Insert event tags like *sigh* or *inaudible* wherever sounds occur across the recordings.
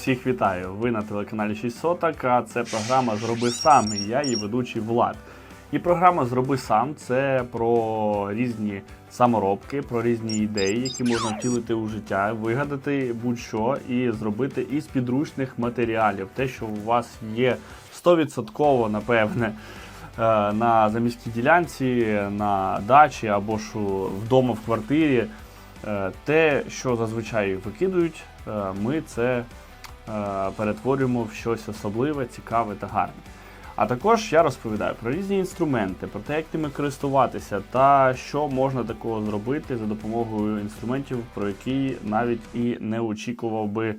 Всіх вітаю! Ви на телеканалі 6 соток, а це програма Зроби сам. і Я її ведучий Влад. І програма Зроби сам це про різні саморобки, про різні ідеї, які можна втілити у життя, вигадати будь-що і зробити із підручних матеріалів. Те, що у вас є 100% напевне. е, На заміській ділянці, на дачі або ж вдома в квартирі. Е, Те, що зазвичай викидують, е, ми це перетворюємо в щось особливе, цікаве та гарне. А також я розповідаю про різні інструменти, про те, як ними користуватися, та що можна такого зробити за допомогою інструментів, про які навіть і не очікував би е,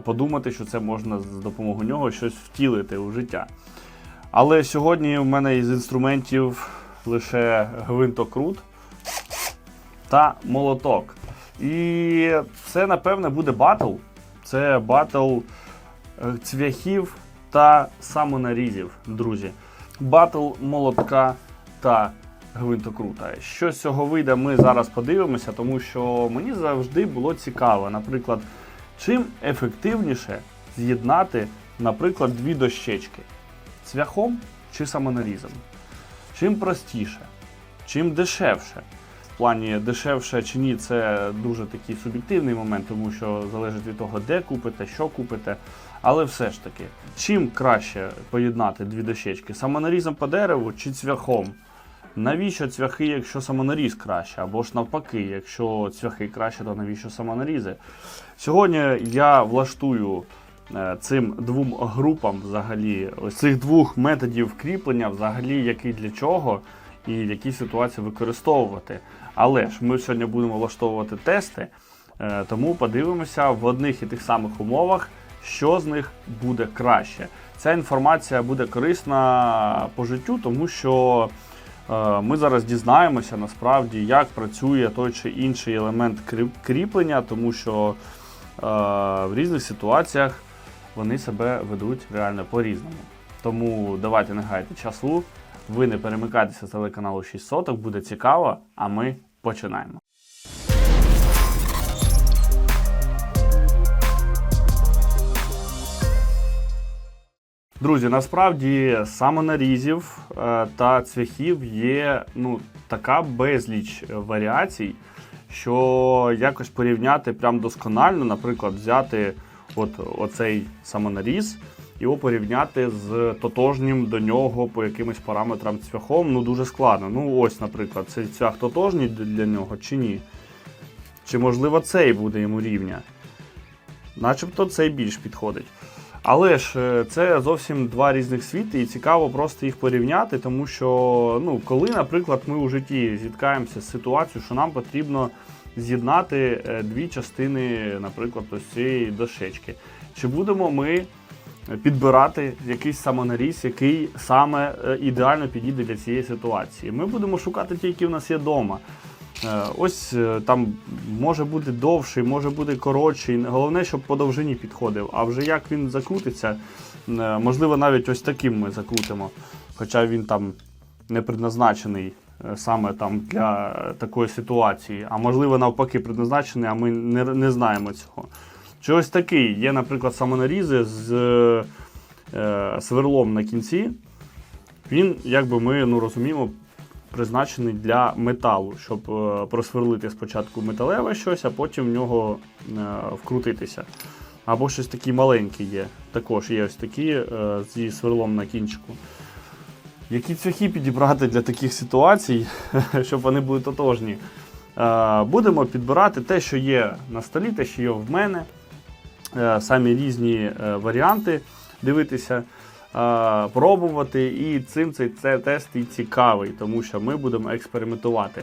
подумати, що це можна з допомогою нього щось втілити у життя. Але сьогодні в мене із інструментів лише гвинтокрут та молоток. І це, напевне, буде батл. Це батл е, цвяхів та самонарізів, друзі. Батл молотка та гвинтокрута. Що з цього вийде, ми зараз подивимося, тому що мені завжди було цікаво, наприклад, чим ефективніше з'єднати, наприклад, дві дощечки цвяхом чи самонарізом. Чим простіше, чим дешевше. Плані дешевше чи ні, це дуже такий суб'єктивний момент, тому що залежить від того, де купите, що купите. Але все ж таки, чим краще поєднати дві дощечки? Самонарізом по дереву чи цвяхом? Навіщо цвяхи, якщо самонаріз краще? Або ж навпаки, якщо цвяхи краще, то навіщо самонарізи? Сьогодні я влаштую е, цим двом групам взагалі, ось цих двох методів кріплення, взагалі, який для чого і в якій ситуації використовувати. Але ж ми сьогодні будемо влаштовувати тести, е, тому подивимося в одних і тих самих умовах, що з них буде краще. Ця інформація буде корисна по життю, тому що е, ми зараз дізнаємося насправді, як працює той чи інший елемент кріплення, тому що е, в різних ситуаціях вони себе ведуть реально по-різному. Тому давайте не гайте часу. Ви не перемикайтеся з телеканалу 6 соток, буде цікаво, а ми починаємо. Друзі, насправді самонарізів е, та цвяхів є ну, така безліч варіацій, що якось порівняти прям досконально, наприклад, взяти от оцей самонаріз, його порівняти з тотожнім до нього по якимось параметрам цвяхом, ну дуже складно. Ну ось, наприклад, цей цвях тотожній для нього чи ні? Чи можливо цей буде йому рівня? Начебто цей більш підходить. Але ж е, це зовсім два різних світи, і цікаво просто їх порівняти, тому що, ну, коли, наприклад, ми у житті зіткаємося з ситуацією, що нам потрібно з'єднати е, дві частини, наприклад, ось цієї дощечки, чи будемо ми підбирати якийсь самонаріз, який саме е, ідеально підійде для цієї ситуації? Ми будемо шукати ті, які в нас є вдома. Е, Ось е, там може бути довший, може бути коротший. Головне, щоб по довжині підходив. А вже як він закрутиться, можливо, навіть ось таким ми закрутимо. Хоча він там не предназначений саме там для такої ситуації. А можливо, навпаки, предназначений, а ми не, не знаємо цього. Чи ось такий. Є, наприклад, самонарізи з е, сверлом на кінці. Він, як би ми ну, розуміємо, призначений для металу, щоб е, просверлити спочатку металеве щось, а потім в нього е, вкрутитися. Або щось такі маленькі є. Також є ось такі е, зі сверлом на кінчику. Які цвяхи підібрати для таких ситуацій, *laughs* щоб вони були тотожні? Е, будемо підбирати те, що є на столі, те, що є в мене. Е, самі різні е, варіанти дивитися, е, пробувати. І цим цей це тест і цікавий, тому що ми будемо експериментувати.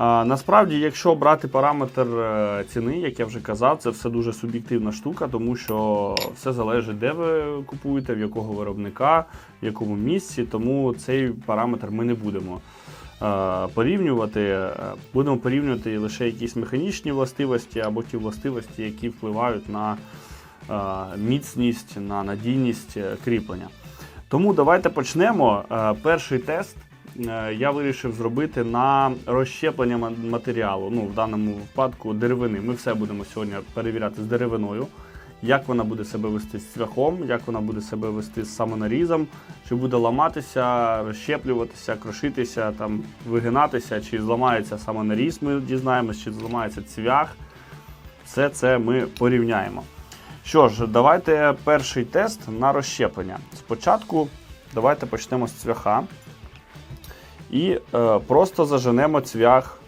Насправді, якщо брати параметр ціни, як я вже казав, це все дуже суб'єктивна штука, тому що все залежить, де ви купуєте, в якого виробника, в якому місці. Тому цей параметр ми не будемо порівнювати. Е, Будемо порівнювати лише якісь механічні властивості або ті властивості, які впливають на е, міцність, на надійність е, кріплення. Тому давайте почнемо. Е, Перший тест е, я вирішив зробити на розщеплення матеріалу. Ну, в даному випадку деревини. Ми все будемо сьогодні перевіряти з деревиною. Як вона буде себе вести з цвяхом, як вона буде себе вести з самонарізом, чи буде ламатися, розщеплюватися, крошитися, там, вигинатися, чи зламається самонаріз, ми дізнаємось, чи зламається цвях. Все це ми порівняємо. Що ж, давайте перший тест на розщеплення. Спочатку давайте почнемо з цвяха. І е, просто заженемо цвях.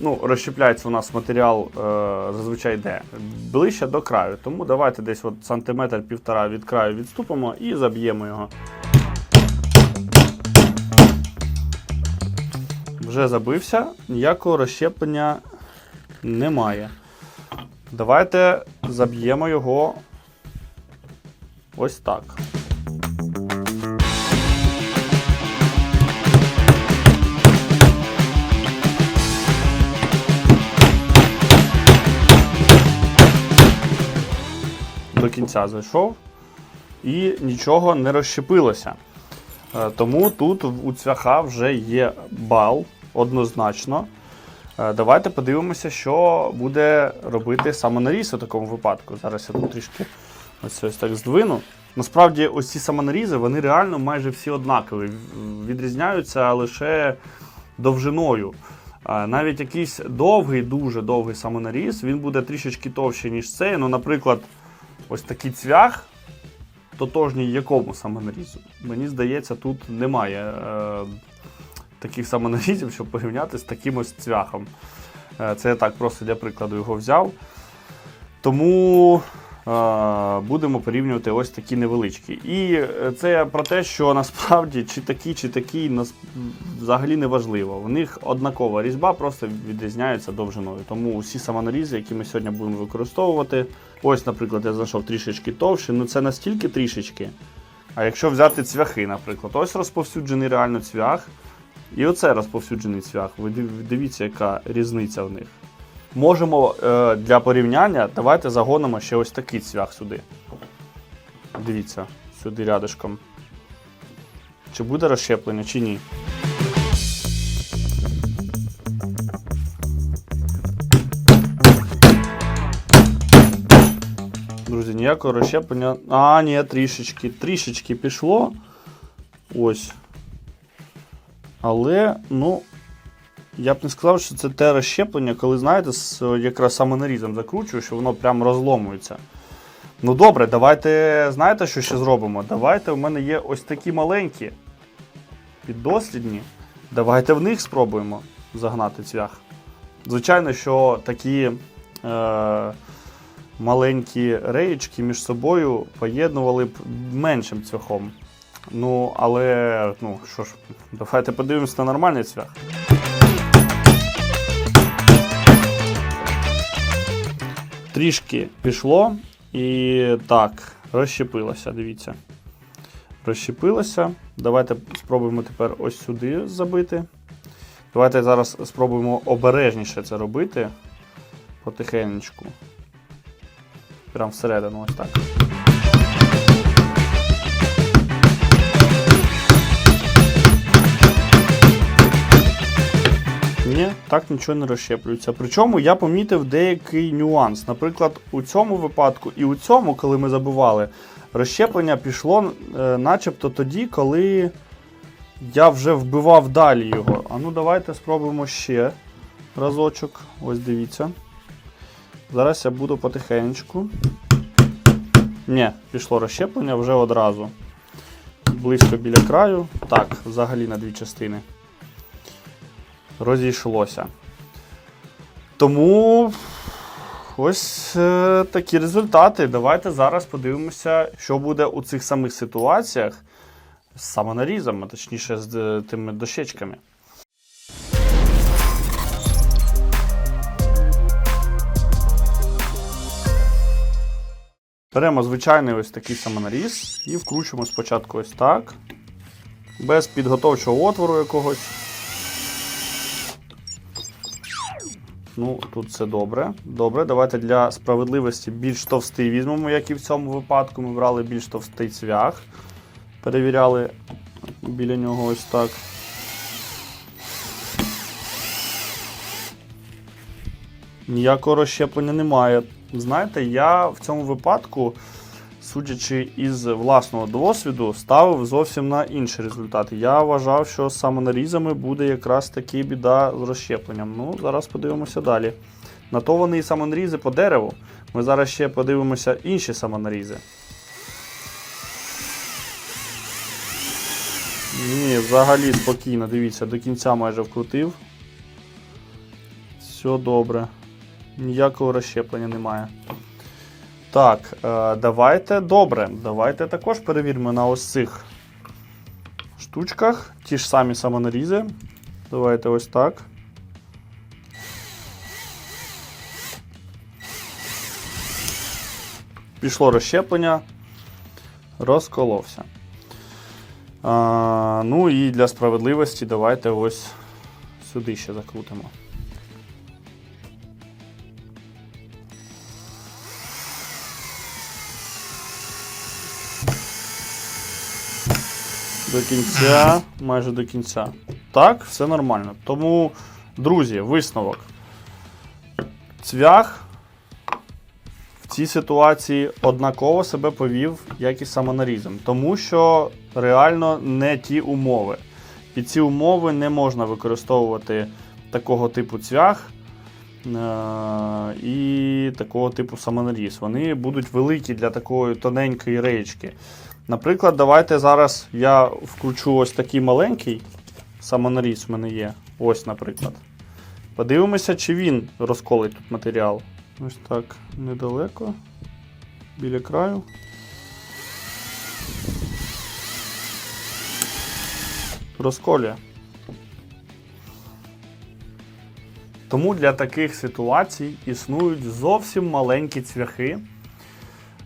Ну, розщепляється у нас матеріал е, зазвичай йде ближче до краю. Тому давайте десь от сантиметр півтора від краю відступимо і заб'ємо його. Вже забився, ніякого розщеплення немає. Давайте заб'ємо його ось так. До кінця зайшов і нічого не розщепилося. Е, Тому тут у цвяха вже є бал однозначно. Е, Давайте подивимося, що буде робити самонаріз у такому випадку. Зараз я тут трішки ось ось так здвину. Насправді, ось ці самонарізи, вони реально майже всі однакові. Відрізняються лише довжиною. Навіть якийсь довгий, дуже довгий самонаріз, він буде трішечки товщий, ніж цей. Ну, наприклад, ось такий цвях, тотожній якому самонарізу. Мені здається, тут немає е, таких самонарізів, щоб порівняти з таким ось цвяхом. Е, це я так просто для прикладу його взяв. Тому е, будемо порівнювати ось такі невеличкі. І е, це про те, що насправді чи такі, чи такі взагалі не важливо. У них однакова різьба, просто відрізняється довжиною. Тому усі самонарізи, які ми сьогодні будемо використовувати. Ось, наприклад, я знайшов трішечки товще, ну це настільки трішечки. А якщо взяти цвяхи, наприклад, ось розповсюджений реально цвях. І оце розповсюджений цвях. Ви дивіться, яка різниця в них. Можемо е, для порівняння, давайте загонимо ще ось такий цвях сюди. Дивіться, сюди рядышком. Чи буде розщеплення, чи ні. Ніякого розщеплення. А, ні, трішечки. Трішечки пішло. Ось. Але, ну, я б не сказав, що це те розщеплення, коли, знаєте, якраз самонарізом закручую, що воно прям розломується. Ну добре, давайте, знаєте, що ще зробимо? Давайте у мене є ось такі маленькі піддослідні. Давайте в них спробуємо загнати цвях. Звичайно, що такі е, маленькі реєчки між собою поєднували б меншим цвяхом. Ну, але, ну що ж, давайте подивимось на нормальний цвях. Трішки пішло і так, розщепилося, дивіться. Розщепилося. Давайте спробуємо тепер ось сюди забити. Давайте зараз спробуємо обережніше це робити. Потихенечку. Прям всередину, ось так. Ні, так нічого не розщеплюється. Причому я помітив деякий нюанс. Наприклад, у цьому випадку і у цьому, коли ми забивали, розщеплення пішло е, начебто тоді, коли я вже вбивав далі його. А ну давайте спробуємо ще разочок. Ось дивіться. Зараз я буду потихенечку. Ні, пішло розщеплення вже одразу. Близько біля краю. Так, взагалі на дві частини розійшлося. Тому ось е, такі результати. Давайте зараз подивимося, що буде у цих самих ситуаціях з самонарізом, а точніше з е, тими дощечками. Беремо звичайний ось такий самонаріз і вкручуємо спочатку ось так, без підготовчого отвору якогось. Ну, тут все добре. Добре, давайте для справедливості більш товстий візьмемо, як і в цьому випадку. Ми брали більш товстий цвях. Перевіряли біля нього ось так. Ніякого розщеплення немає. Знаєте, я в цьому випадку, судячи із власного досвіду, ставив зовсім на інший результат. Я вважав, що самонарізами буде якраз таки біда з розщепленням. Ну, зараз подивимося далі. На то вони і самонарізи по дереву. Ми зараз ще подивимося інші самонарізи. Ні, взагалі спокійно, дивіться, до кінця майже вкрутив. Все добре. Ніякого розщеплення немає. Так, е, давайте добре. Давайте також перевіримо на ось цих штучках. Ті ж самі самонарізи. Давайте ось так. Пішло розщеплення, розколовся. А, ну і для справедливості давайте ось сюди ще закрутимо. До кінця, майже до кінця. Так, все нормально. Тому, друзі, висновок. Цвях в цій ситуації однаково себе повів, як і самонарізом. Тому що реально не ті умови. Під ці умови не можна використовувати такого типу цвях е- і такого типу самонаріз. Вони будуть великі для такої тоненької реєчки. Наприклад, давайте зараз я вкручу ось такий маленький самонаріз в мене є. Ось, наприклад. Подивимося, чи він розколить тут матеріал. Ось так, недалеко. Біля краю. Розколює. Тому для таких ситуацій існують зовсім маленькі цвяхи.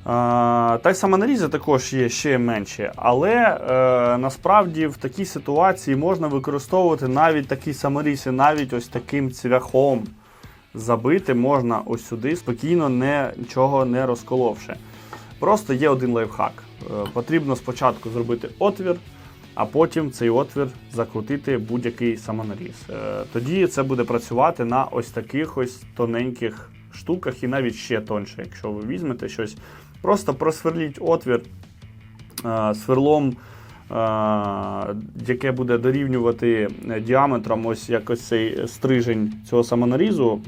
Та й самонарізи також є ще менші, але е, насправді в такій ситуації можна використовувати навіть такий саморіз, і навіть ось таким цвяхом забити можна ось сюди, спокійно не, нічого не розколовши. Просто є один лайфхак. Е, потрібно спочатку зробити отвір, а потім цей отвір закрутити будь-який самонаріз. Е, тоді це буде працювати на ось таких ось тоненьких штуках і навіть ще тонше, якщо ви візьмете щось. Просто просверліть отвір е, сверлом, е, яке буде дорівнювати діаметром ось якось цей стрижень цього самонарізу,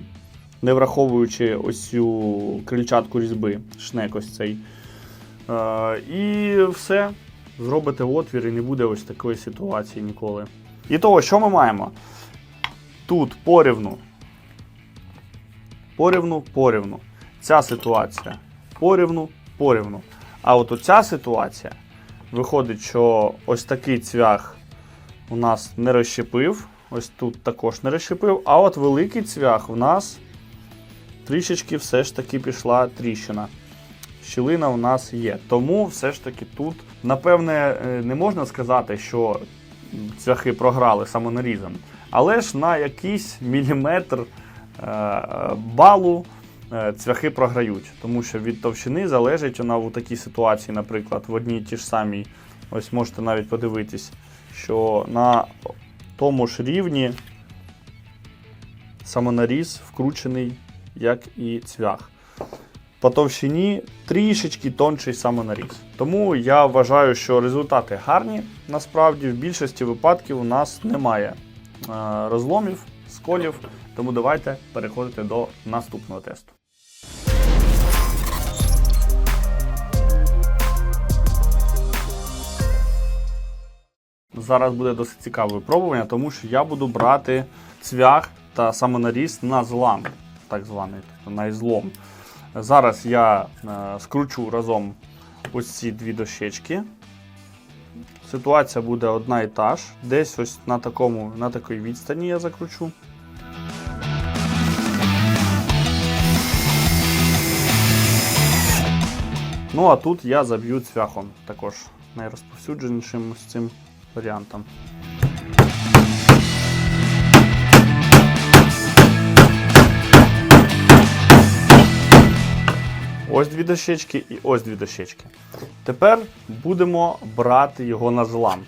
не враховуючи ось цю крильчатку різьби, шнек ось цей. Е, і все. Зробите отвір і не буде ось такої ситуації ніколи. І того, що ми маємо? Тут порівну. Порівну, порівну. Ця ситуація порівну, порівну. А от оця ситуація виходить, що ось такий цвях у нас не розщепив, ось тут також не розщепив, а от великий цвях у нас трішечки все ж таки пішла тріщина. Щілина у нас є. Тому все ж таки тут, напевне, е, не можна сказати, що цвяхи програли самонарізом, але ж на якийсь міліметр е, балу е, цвяхи програють, тому що від товщини залежить вона в такій ситуації, наприклад, в одній ті ж самій, ось можете навіть подивитись, що на тому ж рівні самонаріз вкручений, як і цвях. По товщині трішечки тонший самонаріз. Тому я вважаю, що результати гарні. Насправді, в більшості випадків у нас немає е, розломів, сколів. Тому давайте переходити до наступного тесту. Зараз буде досить цікаве випробування, тому що я буду брати цвях та самонаріз на злам, так званий, тобто на ізлом. Зараз я е, скручу разом ось ці дві дощечки. Ситуація буде одна і та ж. Десь ось на такому, на такій відстані я закручу. Ну, а тут я заб'ю цвяхом також найрозповсюдженішим з цим варіантом. Ось дві дощечки і ось дві дощечки. Тепер будемо брати його на злам.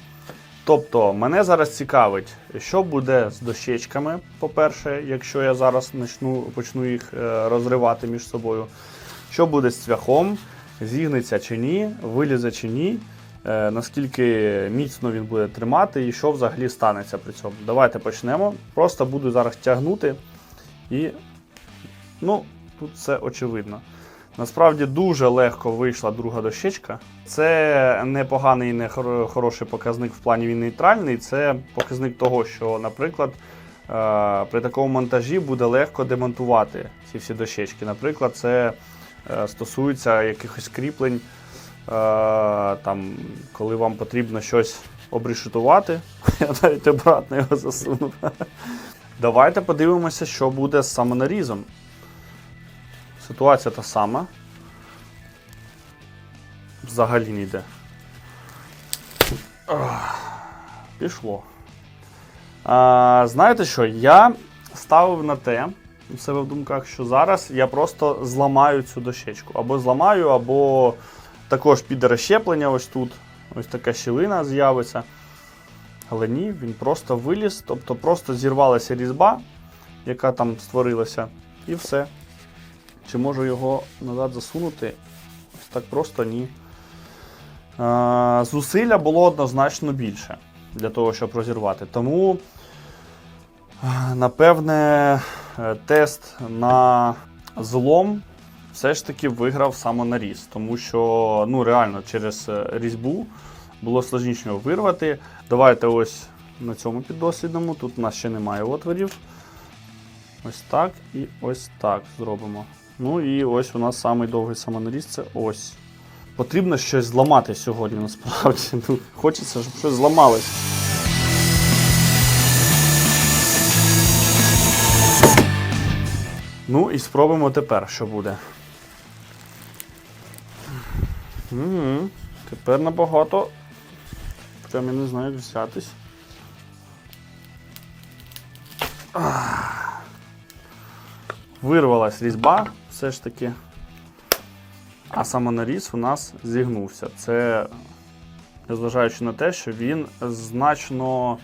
Тобто, мене зараз цікавить, що буде з дощечками, по-перше, якщо я зараз почну, почну їх е, розривати між собою. що буде з цвяхом, зігнеться чи ні, вилізе чи ні, наскільки міцно він буде тримати і що взагалі станеться при цьому. Давайте почнемо. Просто буду зараз тягнути і. Ну, тут все очевидно. Насправді дуже легко вийшла друга дощечка. Це непоганий і не хороший показник в плані він нейтральний. Це показник того, що, наприклад, е, при такому монтажі буде легко демонтувати ці всі дощечки. Наприклад, це е, стосується якихось кріплень, е, там, коли вам потрібно щось обрішутувати. *laughs* Я навіть обратно його засунув. Давайте подивимося, що буде з самонарізом. Ситуація та сама. Взагалі не йде. Пішло. А, знаєте що? Я ставив на те у себе в думках, що зараз я просто зламаю цю дощечку. Або зламаю, або також піде розщеплення ось тут. Ось така щілина з'явиться. Але ні, він просто виліз, тобто просто зірвалася різьба, яка там створилася, і все. Чи можу його назад засунути? Ось так просто ні. Зусилля було однозначно більше для того, щоб розірвати. Тому, напевне, е, тест на злом все ж таки виграв самонаріз. Тому що ну, реально через е, різьбу було сложніше його вирвати. Давайте ось на цьому піддослідному. Тут у нас ще немає отворів. Ось так і ось так зробимо. Ну і ось у нас самий довгий самонаріз це ось. Потрібно щось зламати сьогодні, насправді. *laughs* Ну, хочеться, щоб щось зламалось. Ну і спробуємо тепер, що буде. Угу. Тепер набагато. Прям я не знаю, як взятись. Вирвалась різьба, все ж таки. А самонаріз у нас зігнувся. Це незважаючи на те, що він значно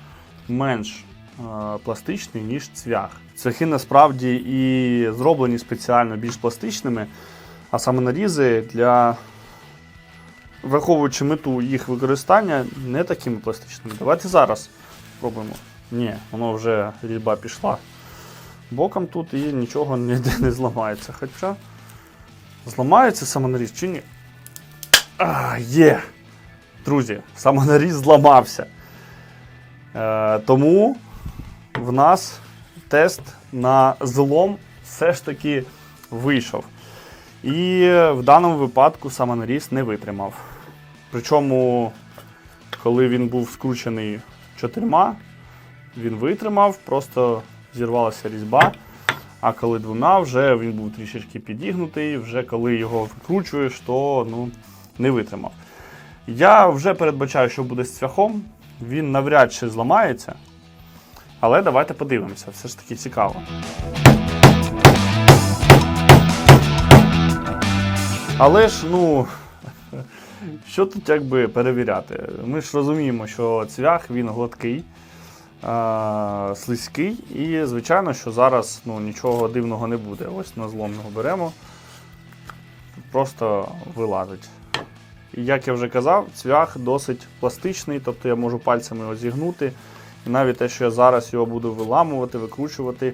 менш е, пластичний, ніж цвях. Цвяхи насправді і зроблені спеціально більш пластичними, а самонарізи для, враховуючи мету їх використання, не такими пластичними. Давайте зараз спробуємо. Ні, воно вже різьба пішла боком тут і нічого ніде не зламається. Хоча. Зламається самонаріз чи ні? А, є! Друзі, самонаріз зламався. Е, тому в нас тест на злом все ж таки вийшов. І в даному випадку самонаріз не витримав. Причому, коли він був скручений чотирма, він витримав, просто зірвалася різьба. А коли двома, вже він був трішечки підігнутий, вже коли його викручуєш, то ну, не витримав. Я вже передбачаю, що буде з цвяхом. Він навряд чи зламається. Але давайте подивимося, все ж таки цікаво. Але ж, ну, *laughs* що тут якби перевіряти? Ми ж розуміємо, що цвях він гладкий е, слизький. І, звичайно, що зараз ну, нічого дивного не буде. Ось на зломного беремо, просто вилазить. І як я вже казав, цвях досить пластичний, тобто я можу пальцями його зігнути. І навіть те, що я зараз його буду виламувати, викручувати,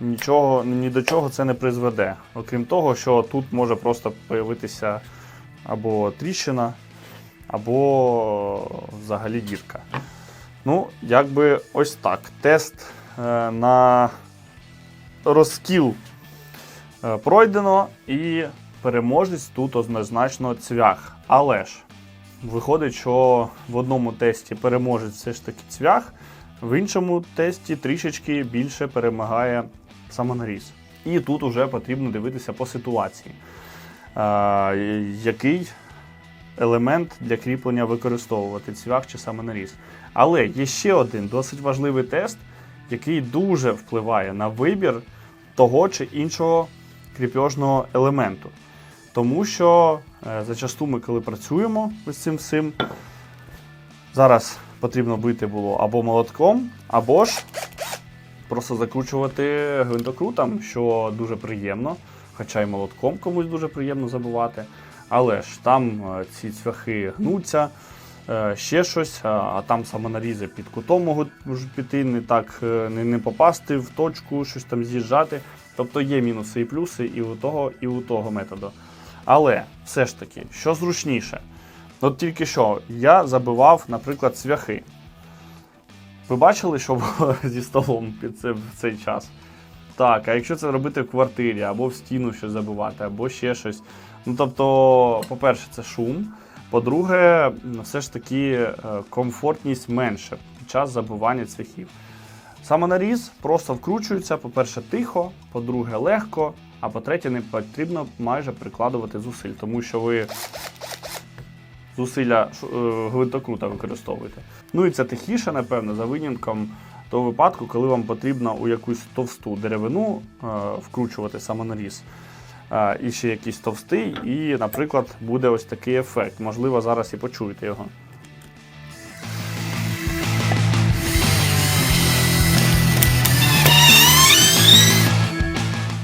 нічого, ні до чого це не призведе. Окрім того, що тут може просто появитися або тріщина, або взагалі дірка. Ну, якби ось так. Тест е, на розкіл е, пройдено і переможець тут однозначно цвях. Але ж виходить, що в одному тесті переможець все ж таки цвях, в іншому тесті трішечки більше перемагає самонаріз. І тут уже потрібно дивитися по ситуації, е, який елемент для кріплення використовувати цвях чи самонаріз. Але є ще один досить важливий тест, який дуже впливає на вибір того чи іншого кріпежного елементу. Тому що е, зачасту ми, коли працюємо з цим всім, зараз потрібно бити було або молотком, або ж просто закручувати гвинтокрутом, що дуже приємно. хоча й молотком комусь дуже приємно забивати. Але ж там е, ці цвяхи гнуться, е, ще щось, а, там самонарізи під кутом можуть можуть піти, не так е, не, не попасти в точку, щось там з'їжджати. Тобто є мінуси і плюси і у того, і у того методу. Але все ж таки, що зручніше? От тільки що я забивав, наприклад, цвяхи. Ви бачили, що було *laughs* зі столом під це, в цей час? Так, а якщо це робити в квартирі, або в стіну щось забивати, або ще щось. Ну тобто, по-перше, це шум. По-друге, все ж таки е, комфортність менше під час забивання цвяхів. Самонаріз просто вкручується, по-перше, тихо, по-друге, легко, а по-третє, не потрібно майже прикладувати зусиль, тому що ви зусилля е, гвинтокрута використовуєте. Ну і це тихіше, напевно, за винятком того випадку, коли вам потрібно у якусь товсту деревину е, вкручувати самонаріз. Е, і ще якийсь товстий, і, наприклад, буде ось такий ефект. Можливо, зараз і почуєте його.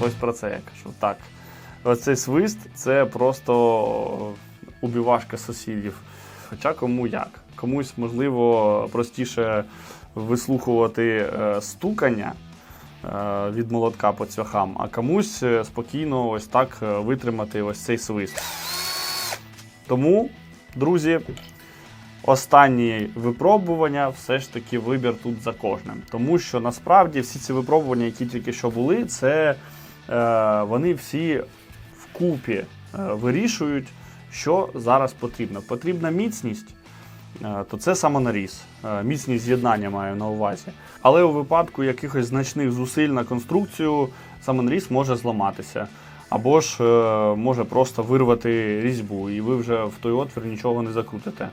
Ось про це я кажу. Так. Оцей свист це просто убівашка сусідів. Хоча кому як. Комусь, можливо, простіше вислухувати е, стукання е, від молотка по цвяхам, а комусь е, спокійно ось так витримати ось цей свист. Тому, друзі, останні випробування все ж таки вибір тут за кожним. Тому що насправді всі ці випробування, які тільки що були, це вони всі вкупі вирішують, що зараз потрібно. Потрібна міцність, е, то це самонаріз. Е, Міцність з'єднання маю на увазі. Але у випадку якихось значних зусиль на конструкцію самонаріз може зламатися. Або ж е, може просто вирвати різьбу, і ви вже в той отвір нічого не закрутите.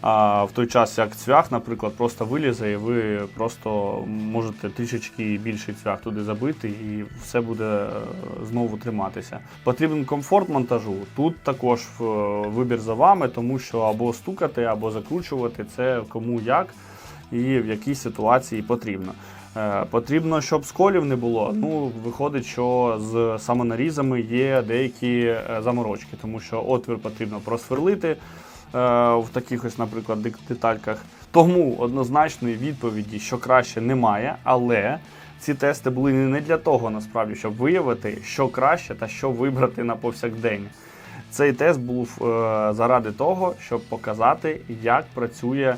А в той час, як цвях, наприклад, просто вилізе, і ви просто можете трішечки більший цвях туди забити, і все буде е, знову триматися. Потрібен комфорт монтажу. Тут також е, вибір за вами, тому що або стукати, або закручувати це кому як і в якій ситуації потрібно. Е, Потрібно, щоб сколів не було. Ну, виходить, що з самонарізами є деякі е, заморочки, тому що отвір потрібно просверлити е, в таких ось, наприклад, детальках. Тому однозначної відповіді, що краще, немає, але ці тести були не для того, насправді, щоб виявити, що краще та що вибрати на повсякдень. Цей тест був заради того, щоб показати, як працює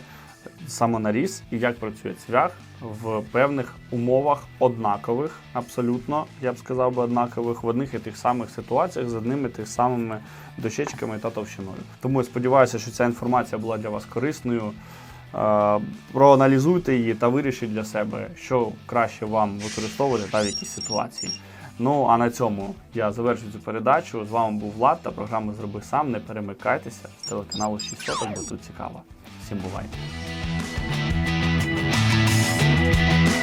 самонаріз і як працює цвях в певних умовах однакових, абсолютно, я б сказав би, однакових, в одних і тих самих ситуаціях з одними тих самими дощечками та товщиною. Тому я сподіваюся, що ця інформація була для вас корисною. Е, Проаналізуйте її та вирішіть для себе, що краще вам використовувати та в якій ситуації. Ну а на цьому я завершую цю передачу. З вами був Влад та програма Зроби сам. Не перемикайтеся з телеканалу 6 бо тут цікаво. Всім бувайте! Bye.